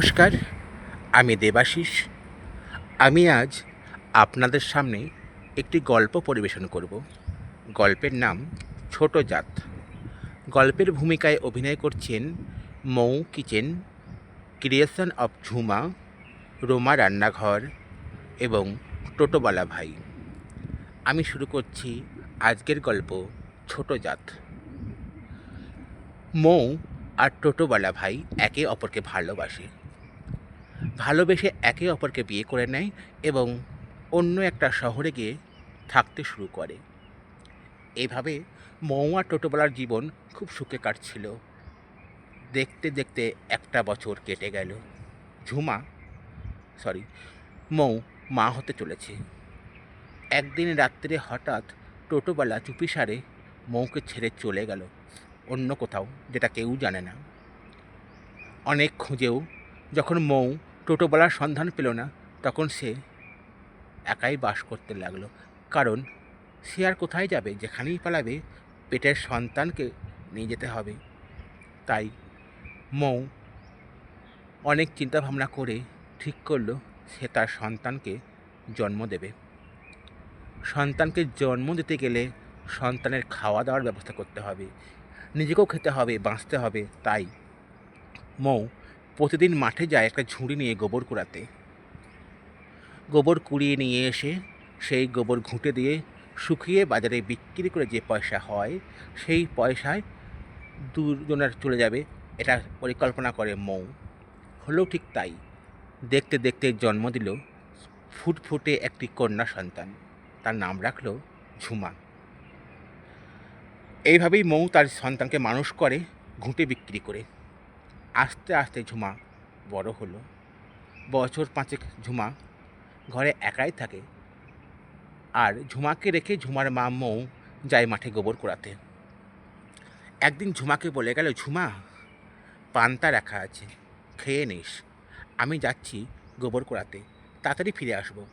নমস্কার, আমি দেবাশিস। আমি আজ আপনাদের সামনে একটি গল্প পরিবেশন করব। গল্পের নাম ছোট জাত। গল্পের ভূমিকায় অভিনয় করছেন Mou kitchen, creation of Jhuma, Roma রান্নাঘর এবং টোটোবালা ভাই। আমি শুরু করছি আজকের গল্প ছোট জাত। মৌ আর টোটোবালা ভাই একে অপরকে ভালোবাসে। ভালোবেসে একে অপরকে বিয়ে করে নেয় এবং অন্য একটা শহরে গিয়ে থাকতে শুরু করে। এভাবে মৌ আর টোটোবেলার জীবন খুব সুখে কাটছিল। দেখতে দেখতে একটা বছর কেটে গেল। ঝুমা সরি মৌ মা হতে চলেছে। একদিন রাত্রে হঠাৎ টোটোবেলা চুপিসারে মৌকে ছেড়ে চলে গেল। অন্য কোথাও, যেটা কেউ জানে না। অনেক খুঁজেও যখন মৌ টোটোবেলার সন্ধান পেল না। তখন সে একাই বাস করতে লাগল। কারণ সে আর কোথায় যাবে? যেখানেই পালাবে, পেটের সন্তানকে নিয়ে যেতে হবে। তাই মৌ অনেক চিন্তাভাবনা করে ঠিক করল, সে তার সন্তানকে জন্ম দেবে। সন্তানকে জন্ম দিতে গেলে সন্তানের খাওয়া দাওয়ার ব্যবস্থা করতে হবে। নিজেকেও খেতে হবে, বাঁচতে হবে। তাই মৌ প্রতিদিন মাঠে যায় একটা ঝুড়ি নিয়ে গোবর কুড়াতে। গোবর কুড়িয়ে নিয়ে এসে সেই গোবর ঘুঁটে দিয়ে শুকিয়ে বাজারে বিক্রি করে যে পয়সা হয়, সেই পয়সায় দুজনের চলে যাবে এটা পরিকল্পনা করে মৌ। হলো ঠিক তাই। দেখতে দেখতে জন্ম দিল ফুটফুটে একটি কন্যা সন্তান। তার নাম রাখল ঝুমা। এইভাবেই মৌ তার সন্তানকে মানুষ করে, ঘুঁটে বিক্রি করে। আস্তে আস্তে ঝুমা বড় হলো। বছর পাঁচেক ঝুমা ঘরে একাই থাকে। আর ঝুমাকে রেখে ঝুমার মা মৌ যায় মাঠে গোবর কুড়াতে। একদিন ঝুমাকে বলে গেল, ঝুমা, পান্তা রাখা আছে, খেয়ে নিস। আমি যাচ্ছি গোবর কুড়াতে, তাড়াতাড়ি ফিরে আসব।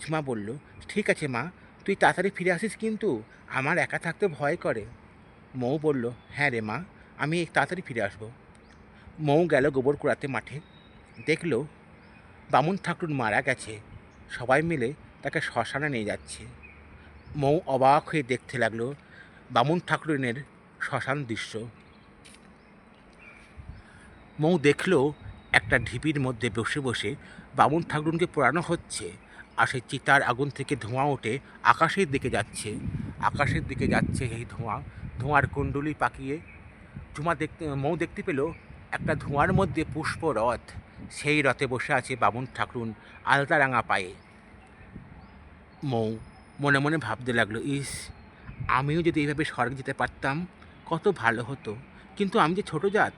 ঝুমা বলল, ঠিক আছে মা, তুই তাড়াতাড়ি ফিরে আসিস কিন্তু আমার একা থাকতে ভয় করে। মৌ বলল হ্যাঁ রে মা, আমি তাড়াতাড়ি ফিরে আসব। মৌ গেল গোবর কুড়াতে মাঠে। দেখল বামুন ঠাকুর মারা গেছে। সবাই মিলে তাকে শ্মশানে নিয়ে যাচ্ছে। মৌ অবাক হয়ে দেখতে লাগল বামুন ঠাকুরিনের শ্মশান দৃশ্য। মৌ দেখল একটা ঢিপির মধ্যে বসে বসে বামুন ঠাকুরকে পোড়ানো হচ্ছে আর সেই চিতার আগুন থেকে ধোঁয়া ওঠে আকাশের দিকে যাচ্ছে। আকাশের দিকে যাচ্ছে এই ধোঁয়া। ধোঁয়ার কুণ্ডলি পাকিয়ে ঝুমা দেখতে মৌ দেখতে পেল একটা ধোঁয়ার মধ্যে পুষ্প রথ। সেই রথে বসে আছে বামুন ঠাকুরুন আলতা রাঙা পায়ে। মৌ, মনে মনে ভাবতে লাগল, ইস, আমিও যদি এইভাবে স্বর্গে যেতে পারতাম, কত ভালো হতো। কিন্তু আমি যে ছোট জাত,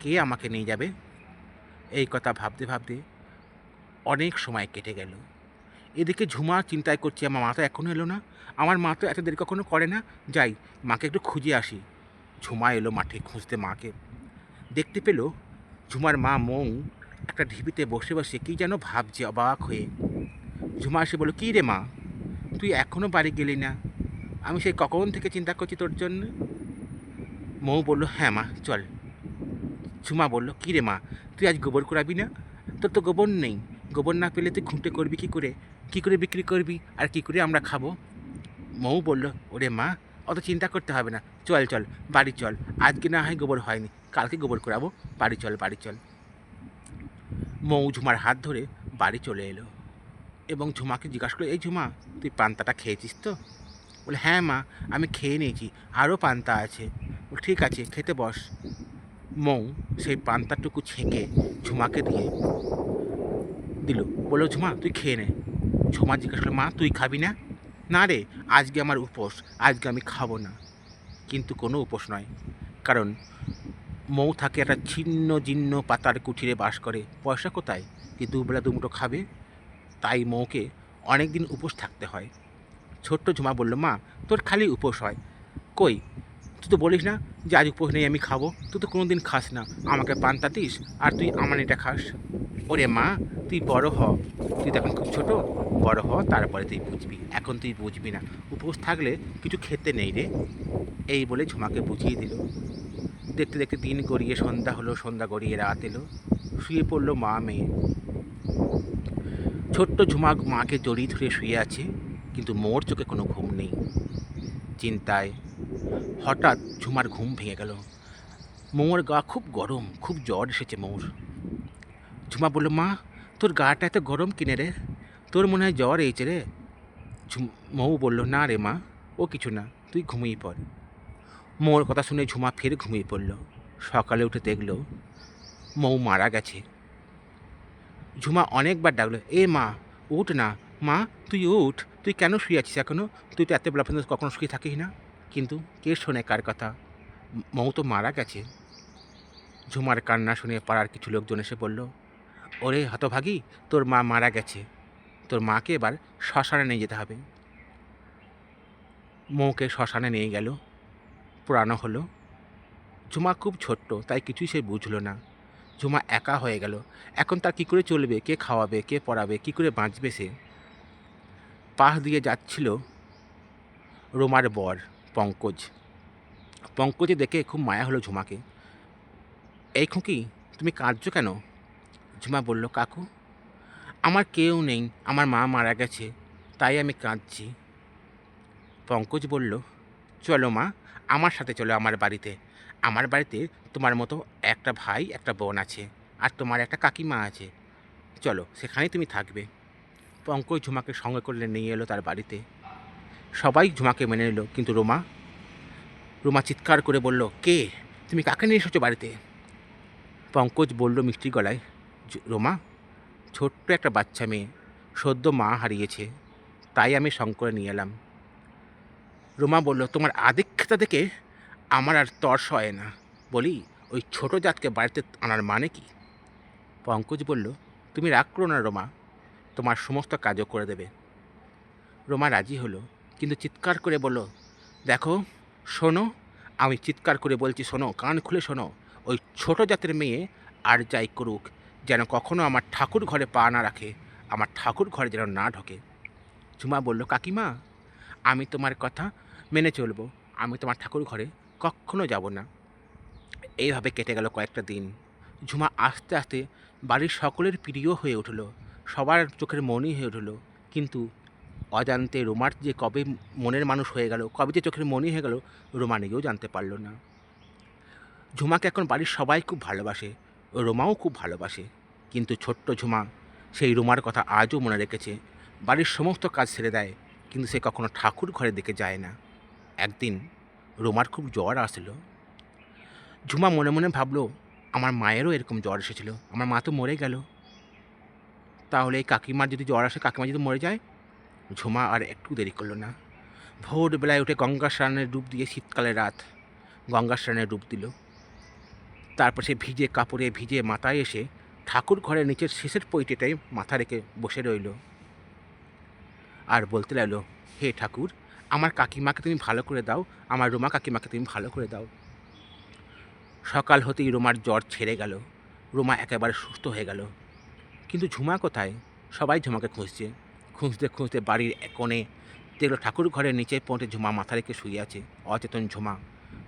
কে আমাকে নিয়ে যাবে? এই কথা ভাবতে ভাবতে অনেক সময় কেটে গেল। এদিকে ঝুমা চিন্তায় করছে, আমার মা তো এখনও এলো না। আমার মা তো এত দেরি কখনো করে না। যাই, মাকে একটু খুঁজে আসি। ঝুমা এলো মাঠে খুঁজতে মাকে। দেখতে পেল ঝুমার মা মৌ একটা ঢিবিতে বসে বসে কী যেন ভাবছে, অবাক হয়ে। ঝুমা এসে বলল, কী রে মা, তুই এখনও বাড়ি গেলি না? আমি সেই কখন থেকে চিন্তা করছি তোর জন্য? মৌ বলল হ্যাঁ মা, চল। ঝুমা বলল, কী রে মা, তুই আজ গোবর করাবি না? তোর তো গোবর নেই। গোবর না পেলে তুই ঘুঁটে করবি কী করে? কী করে বিক্রি করবি? আর কী করে আমরা খাব? মৌ বলল, ওরে মা, অত চিন্তা করতে হবে না। চল চল, বাড়ি চল। আজকে না হয় গোবর হয়নি। কালকে গোবর করাবো বাড়ি চল বাড়ি চল। মৌ ঝুমার হাত ধরে বাড়ি চলে এলো এবং ঝুমাকে জিজ্ঞাসা করল, এই ঝুমা, তুই পান্তাটা খেয়েছিস তো? বলে হ্যাঁ মা, আমি খেয়ে নিয়েছি, আরও পান্তা আছে। ঠিক আছে, খেতে বস। মৌ সেই পান্তাটুকু ছেঁকে ঝুমাকে দিয়ে দিল। বলল, ঝুমা, তুই খেয়ে নে। ঝুমা জিজ্ঞাসা করল, মা, তুই খাবি না? না রে, আজকে আমার উপোস, আজকে আমি খাব না। কিন্তু কোনো উপোস নয়। কারণ মৌ থাকে একটা ছিন্ন জীর্ণ পাতার কুঠিরে বাস করে। পয়সা কোথায়? কি দুবেলা দুমুটো খাবে? তাই মৌকে অনেক দিন উপোস থাকতে হয়। ছোট্ট ঝুমা বলল, মা, তোর খালি উপোস হয়। কই? তুই তো বলিস না যে আজ উপোস নেই, আমি খাব। তুই তো কোনো দিন খাস না। আমাকে পান্তা দিস আর তুই আমার এটা খাস। ওরে মা, তুই বড় হ। তুই তো এখন খুব ছোট। বড় হ, তারপরে তুই বুঝবি। এখন তুই বুঝবি না। উপোস থাকলে কিছু খেতে নেই রে। এই বলে ঝুমাকে বুঝিয়ে দিল। দেখতে দেখতে দিন গড়িয়ে সন্ধ্যা হলো, সন্ধ্যা গড়িয়ে রাত এলো। শুয়ে পড়ল মা মেয়ে। ছোট্ট ঝুমা মাকে জড়িয়ে ধরে শুয়ে আছে, কিন্তু মোর চোখে কোনো ঘুম নেই। চিন্তায় হঠাৎ ঝুমার ঘুম ভেঙে গেল। মোর গা খুব গরম, খুব জ্বর এসেছে মোর। ঝুমা বলল, মা, তোর গাটা এত গরম কিনে রে? তোর মনে হয় জ্বর এইছে রে? ঝুম মৌ বলল, না রে মা, ও কিছু না, তুই ঘুমিয়ে পড়। মোর কথা শুনে ঝুমা ফের ঘুমিয়ে পড়ল। সকালে উঠে দেখল, মৌ মারা গেছে। ঝুমা অনেকবার ডাকলো, এ মা, উঠ না। মা, তুই উঠ। তুই কেন শুয়ে আছিস এখনও? তুই তো এত বেলা পর্যন্ত কখনো শুয়ে থাকিস না। কিন্তু কে শোনে কার কথা? মৌ তো মারা গেছে। ঝুমার কান্না শুনে পাড়ার কিছু লোকজন এসে বলল, ওরে হতভাগী, তোর মা মারা গেছে। তোর মাকে এবার শ্মশানে নিয়ে যেতে হবে। মৌকে শ্মশানে নিয়ে গেল। পুরানো হলো। ঝুমা খুব ছোট্ট, তাই কিছুই সে বুঝলো না। ঝুমা একা হয়ে গেল। এখন তার কী করে চলবে, কে খাওয়াবে, কে পড়াবে, কী করে বাঁচবে সে? পাশ দিয়ে যাচ্ছিল রোমার বর, পঙ্কজ। পঙ্কজে দেখে খুব মায়া হলো ঝুমাকে। এই খুঁকি, তুমি কাঁদছো কেন? ঝুমা বলল, কাকু, আমার কেউ নেই, আমার মা মারা গেছে, তাই আমি কাঁদছি। পঙ্কজ বলল চলো মা, আমার সাথে চলো আমার বাড়িতে। আমার বাড়িতে তোমার মতো একটা ভাই, একটা বোন আছে, আর তোমার একটা কাকিমা আছে। চলো, সেখানেই তুমি থাকবে। পঙ্কজ ঝুমাকে সঙ্গে করলে নিয়ে এলো তার বাড়িতে। সবাই ঝুমাকে মেনে নিল, কিন্তু রোমা রোমা চিৎকার করে বলল, কে? তুমি কাকে নিয়ে এসেছ বাড়িতে? পঙ্কজ বলল মিষ্টি গলায় রোমা, ছোট্ট একটা বাচ্চা মেয়ে, সদ্য মা হারিয়েছে, তাই আমি সঙ্গ করে নিয়ে এলাম। রোমা বলল, তোমার আদিক্ষতা দেখে আমার আর তর্স হয় না। বলি, ওই ছোট জাতকে বাড়িতে আনার মানে কি? পঙ্কজ বলল, তুমি রাগ করো না রোমা, তোমার সমস্ত কাজও করে দেবে। রোমা রাজি হলো, কিন্তু চিৎকার করে বলল, দেখো, শোনো, আমি চিৎকার করে বলছি শোনো, কান খুলে শোনো, ওই ছোট জাতের মেয়ে আর যাই করুক, যেন কখনো আমার ঠাকুর ঘরে পা না রাখে, আমার ঠাকুর ঘরে যেন না ঢোকে। ঝুমা বলল, কাকিমা আমি তোমার কথা মেনে চলবো। আমি তোমার ঠাকুর ঘরে কখনো যাব না। এইভাবে কেটে গেল কয়েকটা দিন। ঝুমা আস্তে আস্তে বাড়ির সকলের প্রিয় হয়ে উঠল। সবার চোখের মনই হয়ে উঠল। কিন্তু অজান্তে রোমার যে কবে মনের মানুষ হয়ে গেল, কবে যে চোখের মনই হয়ে গেল, রোমা নিজেও জানতে পারল না। ঝুমাকে এখন বাড়ির সবাই খুব ভালোবাসে, রোমাও খুব ভালোবাসে। কিন্তু ছোট্ট ঝুমা সেই রোমার কথা আজও মনে রেখেছে। বাড়ির সমস্ত কাজ ছেড়ে দেয়। কিন্তু সে কখনো ঠাকুর ঘরের দিকে যায় না। একদিন রোমার খুব জ্বর আসলো। ঝুমা মনে মনে ভাবলো, আমার মায়েরও এরকম জ্বর এসেছিল। আমার মা তো মরে গেল। তাহলে এই কাকিমার যদি জ্বর আসে, কাকিমা যদি মরে যায়? ঝুমা আর একটু দেরি করল না। ভোরবেলায় উঠে গঙ্গা স্নানের ডুব দিয়ে শীতকালের রাত গঙ্গা স্নানের ডুব দিল। তারপর সে ভিজে কাপড়ে ভিজে মাথায় এসে ঠাকুর ঘরের নিচের শেষের পৈটেটাই মাথা রেখে বসে রইল। আর বলতে লাগল, হে ঠাকুর, আমার কাকিমাকে তুমি ভালো করে দাও, আমার রোমা কাকিমাকে তুমি ভালো করে দাও। সকাল হতেই রোমার জ্বর ছেড়ে গেল। রোমা একেবারে সুস্থ হয়ে গেল। কিন্তু ঝুমা কোথায়? সবাই ঝুমাকে খুঁজছে। খুঁজতে খুঁজতে বাড়ির কোণে দেখল ঠাকুর ঘরের নিচে পৌঁছে ঝুমা মাথা রেখে শুয়ে আছে, অচেতন ঝুমা।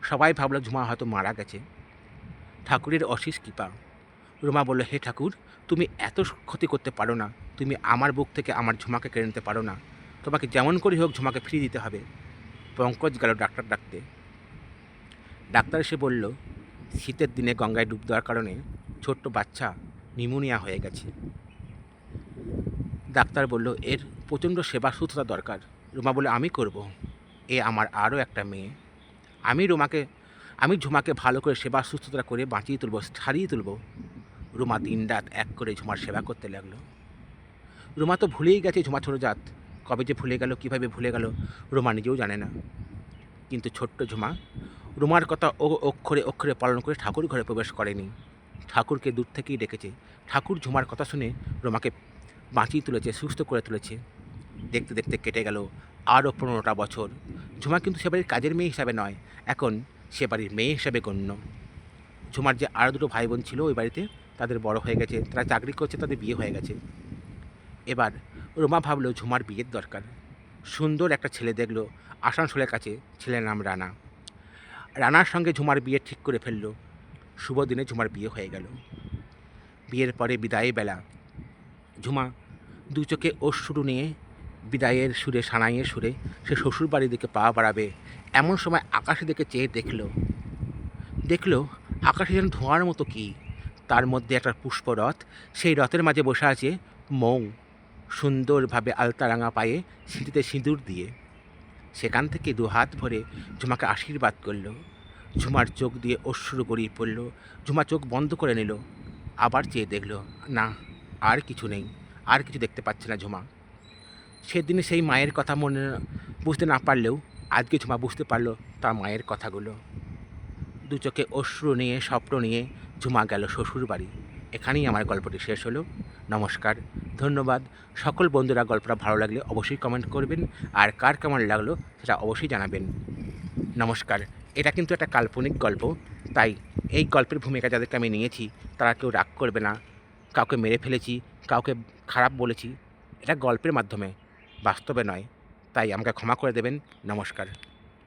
সবাই ভাবলো ঝুমা হয়তো মারা গেছে। ঠাকুরের অশেষ কৃপা। রোমা বলল, হে ঠাকুর, তুমি এত ক্ষতি করতে পারো না। তুমি আমার বুক থেকে আমার ঝুমাকে কেড়ে নিতে পারো না। তোমাকে যেমন করে হোক ঝুমাকে ফিরিয়ে দিতে হবে। পঙ্কজ গেল ডাক্তার ডাকতে। ডাক্তার এসে বলল, শীতের দিনে গঙ্গায় ডুব দেওয়ার কারণে ছোট্ট বাচ্চা নিউমোনিয়া হয়ে গেছে। ডাক্তার বলল, এর প্রচণ্ড সেবা সুস্থতা দরকার। রুমা বলে আমি করব। এ আমার আরও একটা মেয়ে। আমি রুমাকে, আমি ঝুমাকে ভালো করে সেবা সুস্থতা করে বাঁচিয়ে তুলব, ছাড়িয়ে তুলব। রুমা দিন রাত এক করে ঝুমার সেবা করতে লাগল। রুমা তো ভুলেই গেছে ঝুমা ছোটো জাত। কবে যে ভুলে গেল, কীভাবে ভুলে গেল, রোমা নিজেও জানে না। কিন্তু ছোট্ট ঝুমা, রোমার কথা ও অক্ষরে অক্ষরে পালন করে ঠাকুর ঘরে প্রবেশ করেনি। ঠাকুরকে দূর থেকেই ডেকেছে ঠাকুর ঝুমার কথা শুনে রোমাকে বাঁচিয়ে তুলেছে, সুস্থ করে তুলেছে। দেখতে দেখতে কেটে গেল আরও পনেরোটা বছর। ঝুমা কিন্তু সে বাড়ির কাজের মেয়ে হিসাবে নয়, এখন সে বাড়ির মেয়ে হিসাবে গণ্য। ঝুমার যে আরও দুটো ভাই বোন ছিল ওই বাড়িতে তাদের বড় হয়ে গেছে, তারা চাকরি করছে, তাদের বিয়ে হয়ে গেছে। এবার রোমা ভাবলো ঝুমার বিয়ের দরকার। সুন্দর একটা ছেলে দেখল, আসানসোলের কাছে ছেলের নাম রানা। রানার সঙ্গে ঝুমার বিয়ে ঠিক করে ফেলল। শুভ দিনে ঝুমার বিয়ে হয়ে গেল। বিয়ের পরে বিদায় বেলা ঝুমা দু চোখে অশ্রু নিয়ে বিদায়ের সুরে, সানাইয়ের সুরে সে শ্বশুর বাড়ির দিকে পা বাড়াবে, এমন সময় আকাশের দিকে চেয়ে দেখল। দেখল আকাশে যেন ধোঁয়ার মতো কি, তার মধ্যে একটা পুষ্পরথ, সেই রথের মাঝে বসে আছে মৌ। সুন্দরভাবে আলতারাঙা পায়ে সিঁড়িতে সিঁদুর দিয়ে সেখান থেকে দু হাত ভরে ঝুমাকে আশীর্বাদ করল। ঝুমার চোখ দিয়ে অশ্রু গড়িয়ে পড়ল। ঝুমা চোখ বন্ধ করে নিল। আবার চেয়ে দেখল, না, আর কিছু নেই, আর কিছু দেখতে পাচ্ছে না ঝুমা। সেদিনে সেই মায়ের কথা মনে, বুঝতে না পারলেও আজকে ঝুমা বুঝতে পারল তার মায়ের কথাগুলো। দু চোখে অশ্রু নিয়ে, স্বপ্ন নিয়ে ঝুমা গেল শ্বশুর বাড়ি এখানেই আমার গল্পটি শেষ হলো। নমস্কার ধন্যবাদ। সকল বন্ধুরা গল্পটা ভালো লাগলে অবশ্যই কমেন্ট করবেন, আর কার কেমন লাগল সেটা অবশ্যই জানাবেন। নমস্কার, এটা কিন্তু একটা কাল্পনিক গল্প, তাই এই গল্পের ভূমিকা যাদেরকে আমি নিয়েছি, তারা কেউ রাগ করবে না, কাউকে মেরে ফেলেছি, কাউকে খারাপ বলেছি, এটা গল্পের মাধ্যমে, বাস্তবে নয়, তাই আমাকে ক্ষমা করে দেবেন। নমস্কার।